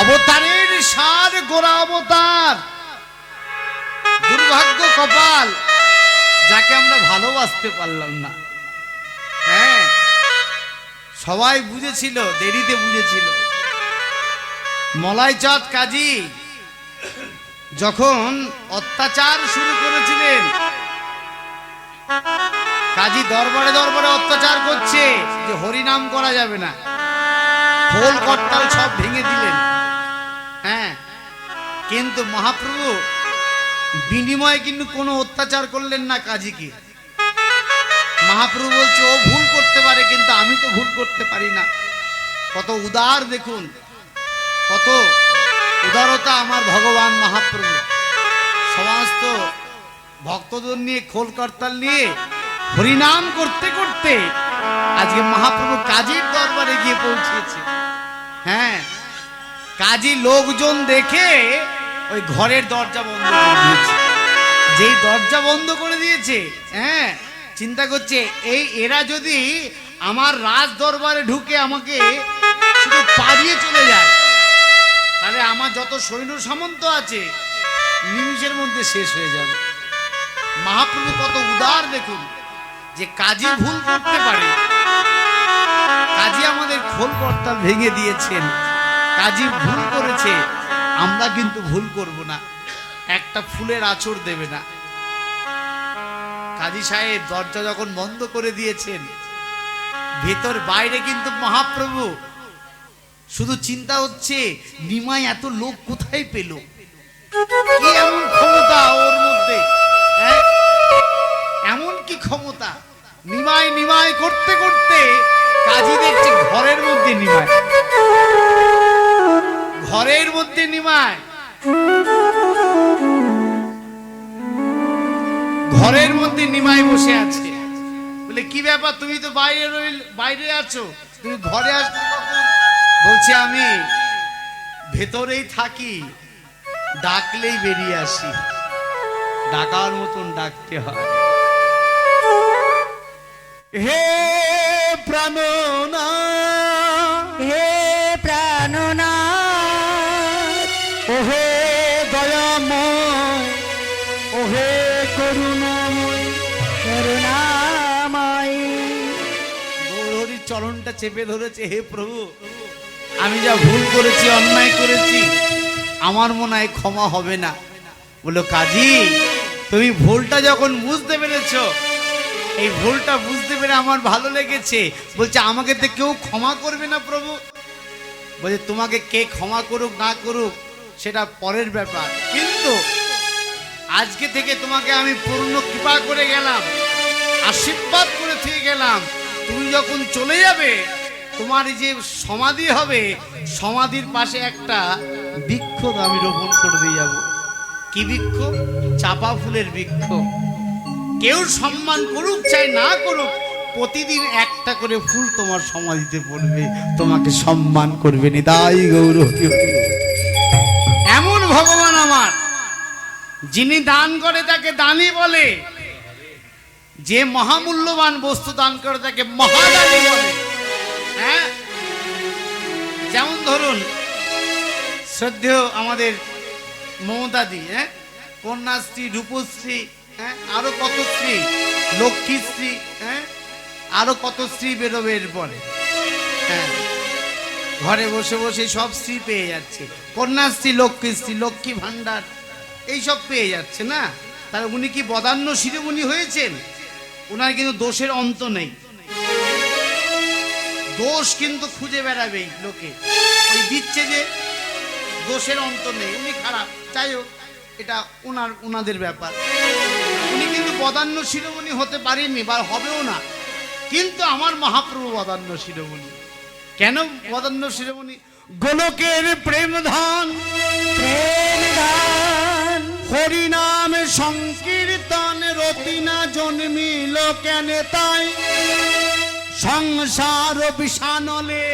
অবতারের সার, গোড়া অবতার। দুর্ভাগ্য কপাল, যাকে আমরা ভালোবাসতে পারলাম না। হ্যাঁ সবাই বুঝেছিল, দেরিতে বুঝেছিল। মলাই চাঁদ কাজী যখন অত্যাচার শুরু করেছিলেন, কাজী দরবারে দরবারে অত্যাচার করছে যে হরিনাম করা যাবে না। খোল কর্তাল সব ভেঙে দিলেন। কিন্তু মহাপ্রভু, বিনিময়ে কিন্তু কোনো অত্যাচার করলেন না কাজীকে। মহাপ্রভু বলছে, ও ভুল করতে পারে, কিন্তু আমি তো ভুল করতে পারি না। কত উদার দেখুন, কত উদারতা আমার ভগবান মহাপ্রভু। সমস্ত ভক্তদের নিয়ে খোল করতাল নিয়ে হরিনাম করতে করতে আজকে মহাপ্রভু কাজীর দরবারে গিয়ে পৌঁছেছে। হ্যাঁ কাজী লোকজন দেখে ওই ঘরের দরজা বন্ধ করে যেই দরজা বন্ধ করে দিয়েছে হ্যাঁ চিন্তা করছে, এই এরা যদি আমার রাজ দরবারে ঢুকে আমাকে শুধু পাড়িয়ে চলে যায়, তাহলে আমার যত সৈন্য সামন্ত আছে, নিমিষের মধ্যে শেষ হয়ে যাবে। মহাপ্রভু কত উদার দেখুন, যে কাজী ভুল করতে পারে। কাজী আমাদের খোল কর্তা ভেঙে দিয়েছেন কাজী ভুল করেছে। আমরা কিন্তু ভুল করব না। একটা ফুলের আঁচড় দেবে না। কাজী সাহেব, দরজা যখন বন্ধ করে দিয়েছেন, ভেতর বাইরে কিন্তু মহাপ্রভু। শুধু চিন্তা হচ্ছে, নিমাই এত লোক কোথায় পেল? ক্ষমতা ওর মধ্যে? হ্যাঁ? এমন কি ক্ষমতা? নিমাই নিমাই করতে করতে কাজী ঘরের মধ্যে নিমাই বসে আছে। বলে, কি ব্যাপার? তুমি তো বাইরে রইল, বাইরে আছো। তুমি ঘরে কখন? বলছে, আমি ভেতরেই থাকি, ডাকলেই বেরিয়ে আসি। ডাকার মতন ডাকতে হয়। হে প্রাণনা চেপে ধরেছে, হে প্রভু, আমি যা ভুল করেছি, অন্যায় করেছি, আমার মনে হয় ক্ষমা হবে না। বলো কাজী, তুমি ভুলটা যখন বুঝতে পেরেছ, এই ভুলটা বুঝতে পেরে আমার ভালো লেগেছে। বলছে, আমাকে তো কেউ ক্ষমা করবে না প্রভু। বলছে, তোমাকে কে ক্ষমা করুক, না করুক, সেটা পরের ব্যাপার। কিন্তু আজকে থেকে তোমাকে আমি পূর্ণ কৃপা করে গেলাম, আশীর্বাদ করে থেকে গেলাম। তুমি যখন চলে যাবে, তোমার যে সমাধি হবে, সমাধির পাশে একটা বৃক্ষ আমি রোপণ করে দিয়ে যাব। কি বৃক্ষ? চাপা ফুলের বৃক্ষ। কেউ সম্মান করুক, চাই না করুক, প্রতিদিন একটা করে ফুল তোমার সমাধিতে পড়বে, তোমাকে সম্মান করবে নিদাই গৌরব এমন ভগবান আমার, যিনি দান করে তাকে দানি বলে। যে মহামূল্যবান বস্তু দান করে তাকে মহাদানী বলে। হ্যাঁ? যেমন ধরুন, শ্রদ্ধেয় আমাদের মমতাদি হ্যাঁ? কন্যাশ্রী, রূপশ্রী হ্যাঁ? আরও কত শ্রী? লক্ষ্মীশ্রী হ্যাঁ? আরও কত শ্রী বেরোবে এরপরে? হ্যাঁ? ঘরে বসে বসে সব শ্রী পেয়ে যাচ্ছে। কন্যাশ্রী, লক্ষ্মীশ্রী, লক্ষ্মী ভাণ্ডার, এইসব পেয়ে যাচ্ছে না? তাহলে উনি কি বদান্য শিরোমণি হয়েছেন? ওনার কিন্তু দোষের অন্ত নেই। দোষ কিন্তু খুঁজে বেড়াবে লোকে। ওই দিচ্ছে যে দোষের অন্ত নেই। উনি খারাপ। যাই হোক, এটা ওনার, ওনাদের ব্যাপার। উনি কিন্তু বদান্য শিরোমণি হতে পারেননি বা হবেও না। কিন্তু আমার মহাপ্রভু বদান্য শিরোমণি। কেন বদান্য শিরোমণি? গোলকের প্রেম ধান প্রেম গান হরিনাম সংকীর্তন রতিনা জন্মিল কেন তাই? সংসার বিষানলে,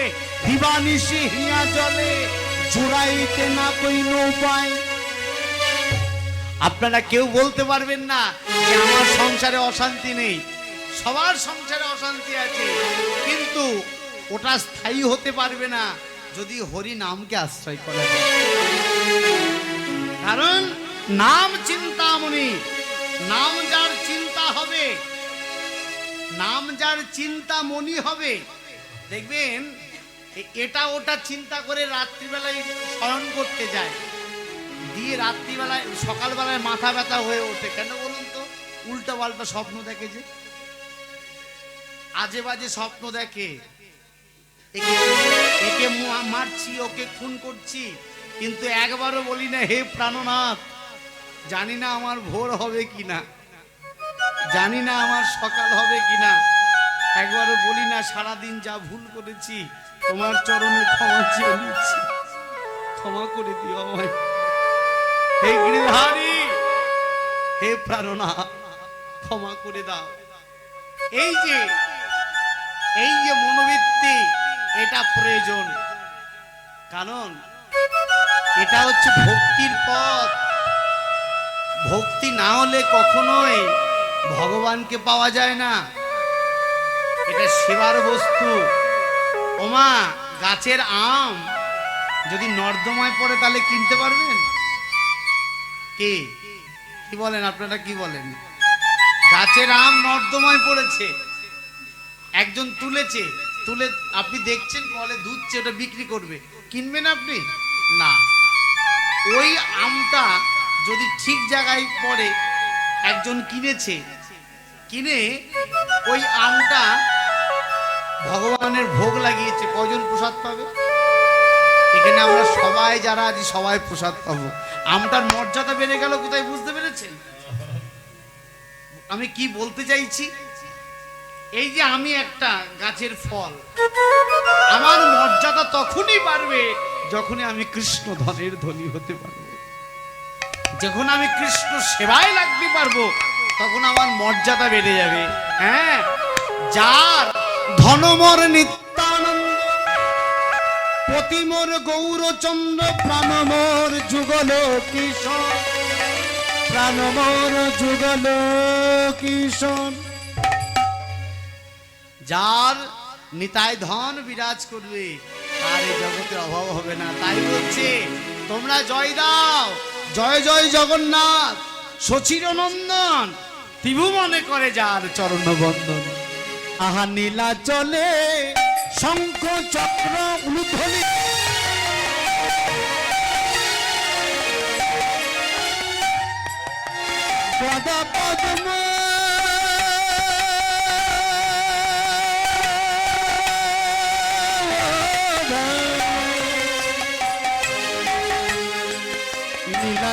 দিবানিশি হিয়া জলে, জুড়াইতে না কইন উপায় আপনারা কেউ বলতে পারবেন না যে আমার সংসারে অশান্তি নেই। সবার সংসারে অশান্তি আছে, কিন্তু ওটা স্থায়ী হতে পারবে না যদি হরি নামকে আশ্রয় করা যায়। কারণ নাম চিন্তামণি নাম যার চিন্তা হবে, নাম যার চিন্তা মনি হবে, দেখবেন এটা ওটা চিন্তা করে রাত্রিবেলায় স্মরণ করতে যায়। দিয়ে রাত্রিবেলায়, সকালবেলায় মাথা ব্যথা হয়ে ওঠে। কেন বলুন তো? উল্টা পাল্টা স্বপ্ন দেখে যে। আজে বাজে স্বপ্ন দেখে। একে মারছি, ওকে খুন করছি, কিন্তু একবারও বলি না, হে প্রাণনাথ জানি না আমার ভোর হবে কি না জানি না আমার সকাল হবে কি না একবারও বলি না, সারাদিন যা ভুল করেছি, তোমার চরণে ক্ষমা চেয়ে নিচ্ছি। ক্ষমা করে দিও আমায়। হে গৃহারি হে প্রাণনা, ক্ষমা করে দাও। এই যে এই যে মনোবৃত্তি, এটা প্রয়োজন। কারণ, এটা হচ্ছে ভক্তির পথ। ভক্তি না হলে কখনোই ভগবানকে পাওয়া যায় না। এটা সেবার বস্তু। ওমা, গাছের আম যদি নর্দমায় পড়ে তাহলে কিনতে পারবেন? কে? কি বলেন আপনারা, কি বলেন? গাছের আম নর্দমায় পড়েছে। একজন তুলেছে। তুলে আপনি দেখছেন, কলে ধুচ্ছে ওটা বিক্রি করবে। কিনবেন আপনি? না। ওই আমটা যদি ঠিক জায়গায় পড়ে, একজন কিনেছে, কিনে ওই আমটা ভগবানের ভোগ লাগিয়েছে। কজন প্রসাদ পাবে? এখানে আমরা সবাই যারা আছি, সবাই প্রসাদ পাবো। আমটার মর্যাদা বেড়ে গেল কোথায় বুঝতে পেরেছেন? আমি কি বলতে চাইছি? এই যে আমি একটা গাছের ফল, আমার মর্যাদা তখনই বাড়বে যখনই আমি কৃষ্ণ ধনের ধনী হতে পারব। যখন আমি কৃষ্ণ সেবায় লাগতে পারব, তখন আমার মর্যাদা বেড়ে যাবে। হ্যাঁ? যার ধনমর নিত্যানন্দ, প্রতিমোর গৌরচন্দ্র, প্রাণমোর যুগল কিশোর প্রাণমোর যুগল কিশোর যার নিতায় ধন বিরাজ করবে, তার এই জগতে অভাব হবে না। তাই বলছে তোমরা জয় দাও। জয় জয় জগন্নাথ। সচির নন্দন ত্রিভুবনে করে যার চরণ বন্দন আহা নীলা চলে শঙ্খ চক্র উলুধ্বনি। গদা পদ্ম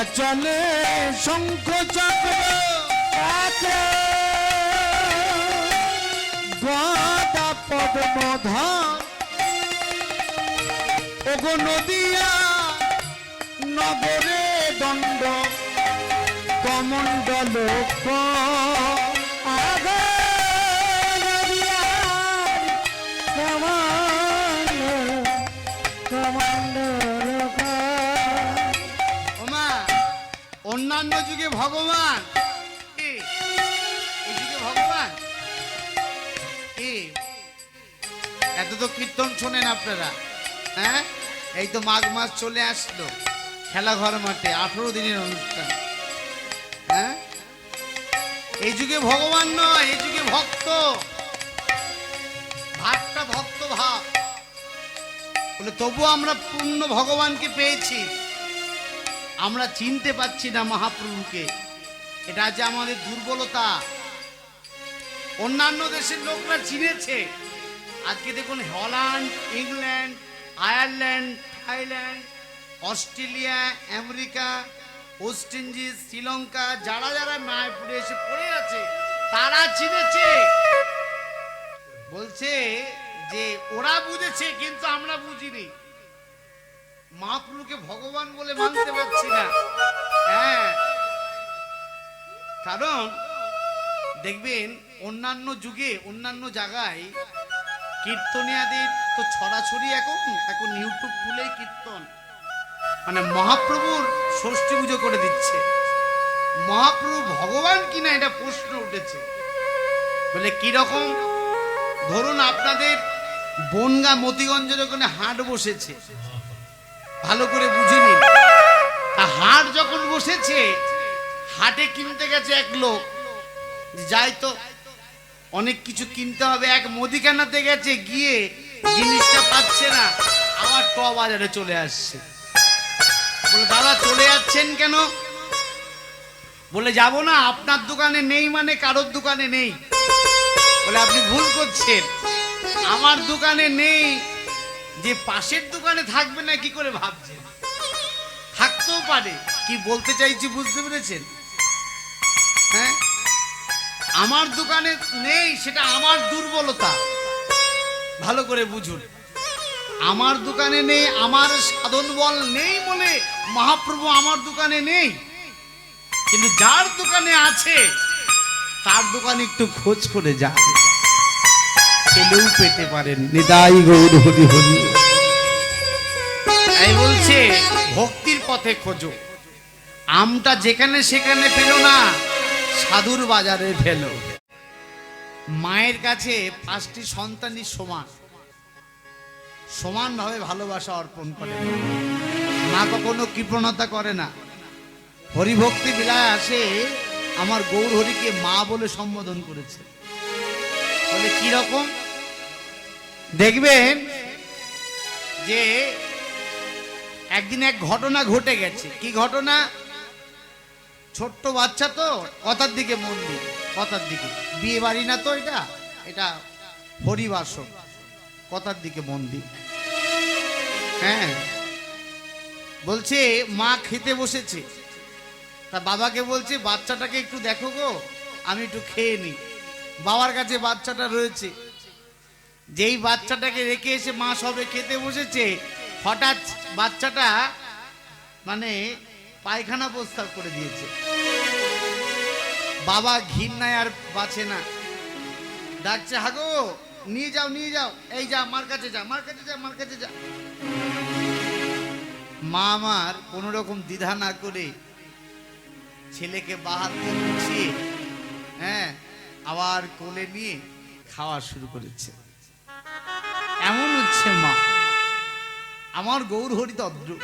নীলাচলে শঙ্খ চক্র গদা পদ্মধন ওগো নদিয়া নগরে দণ্ড কমণ্ডল ওমা অন্যান্য যুগে ভগবান। ভগবান। এত তো কীর্তন শোনেন আপনারা হ্যাঁ? এই তো মাঘ মাস চলে আসলো, খেলাঘর মাঠে, আঠেরো দিনের অনুষ্ঠান হ্যাঁ? এই যুগে ভগবান নয়, এই যুগে ভক্ত। ভাবটা ভক্ত ভাব বলে তবু আমরা পূর্ণ ভগবানকে পেয়েছি। আমরা চিনতে পাচ্ছি না মহাপ্রভুকে। এটা যে আমাদের দুর্বলতা। অন্যান্য দেশের লোকরা চিনেছে। আজকে দেখুন Holland, England, Ireland, Thailand, Australia, America, West Indies, Sri Lanka, যারা যারা মায়াপুরে এসে পড়ে আছে, তারা চিনেছে। বলছে যে ওরা বুঝেছে, কিন্তু আমরা বুঝিনি। মহাপ্রভুকে ভগবান বলে মানতে পারছি না। হ্যাঁ। কারণ দেখবেন অন্যান্য যুগে অন্যান্য জায়গায় কীর্তনিয়াদের তো ছড়াছড়ি এখন এখন ইউটিউব খুলেই কীর্তন। মানে মহাপ্রভুর ষষ্ঠী পুজো করে দিচ্ছে। মহাপ্রভু ভগবান কিনা এটা প্রশ্ন উঠেছে। বলে কীরকম ধরুন আপনাদের বনগা মতিগঞ্জের ওখানে হাট বসেছে। ভালো করে বুঝে নিন। হাট যখন বসেছে, হাটে কিনতে গেছে এক লোক। যাই তো, অনেক কিছু কিনতে হবে। এক মুদিখানাতে গেছে, গিয়ে জিনিসটা পাচ্ছে না। আবার ট বাজারে চলে আসছে। বলে, দাদা, চলে যাচ্ছেন কেন? বলে, যাব না, আপনার দোকানে নেই মানে কারোর দোকানে নেই। বলে, আপনি ভুল করছেন। আমার দোকানে নেই যে পাশের দোকানে থাকবে না, কি করে ভাবছে? থাকতেও পারে, কি বলতে চাইছি বুঝতে পেরেছেন? হ্যাঁ? আমার দোকানে নেই, সেটা আমার দুর্বলতা। ভালো করে বুঝুন। আমার দোকানে নেই, আমার সাধন বল নেই বলে মহাপ্রভু আমার দোকানে নেই। কিন্তু যার দোকানে আছে, তার দোকানে একটু খোঁজ করে যা পেতে পারেন নিদাই গৌর হরি হরি। বলছে ভক্তির পথে খোঁজো। আমটা যেখানে সেখানে ফেলো না সাধুর বাজারে ফেলো। মায়ের কাছে পাঁচটি সন্তানই সমান। সমানভাবে ভালোবাসা অর্পণ করে। মা কখনো কৃপণতা করে না। হরিভক্তি বিলায় আসে আমার গৌর হরিকে মা বলে সম্বোধন করেছে। বলে কি রকম দেখবেন যে একদিন এক ঘটনা ঘটে গেছে। কি ঘটনা? ছোট্ট বাচ্চা তো, কথার দিকে মন দিই কথার দিকে। বিয়ে বাড়ি না তো এটা এটা হরিবাসন কথার দিকে মন হ্যাঁ। বলছে, মা খেতে বসেছে। তা বাবাকে বলছে, বাচ্চাটাকে একটু দেখো গো, আমি একটু খেয়ে নিই। বাবার কাছে বাচ্চাটা রয়েছে। যেই বাচ্চাটাকে রেখে এসে মা সবে খেতে বসেছে হঠাৎ বাচ্চাটা মানে পায়খানা প্রস্তাব করে দিয়েছে। বাবা ঘিন্নায় আর বাঁচে না। ডাকছে, হাগো, নিয়ে যাও নিয়ে যাও। এই যা, মার কাছে যা, মার কাছে যা, মার কাছে যা। মা আমার কোন রকম দ্বিধা না করে ছেলেকে বাহার গুছিয়ে হ্যাঁ আবার কোলে নিয়ে খাওয়া শুরু করেছে। এমন হচ্ছে মা। আমার গৌর হরি তদ্রু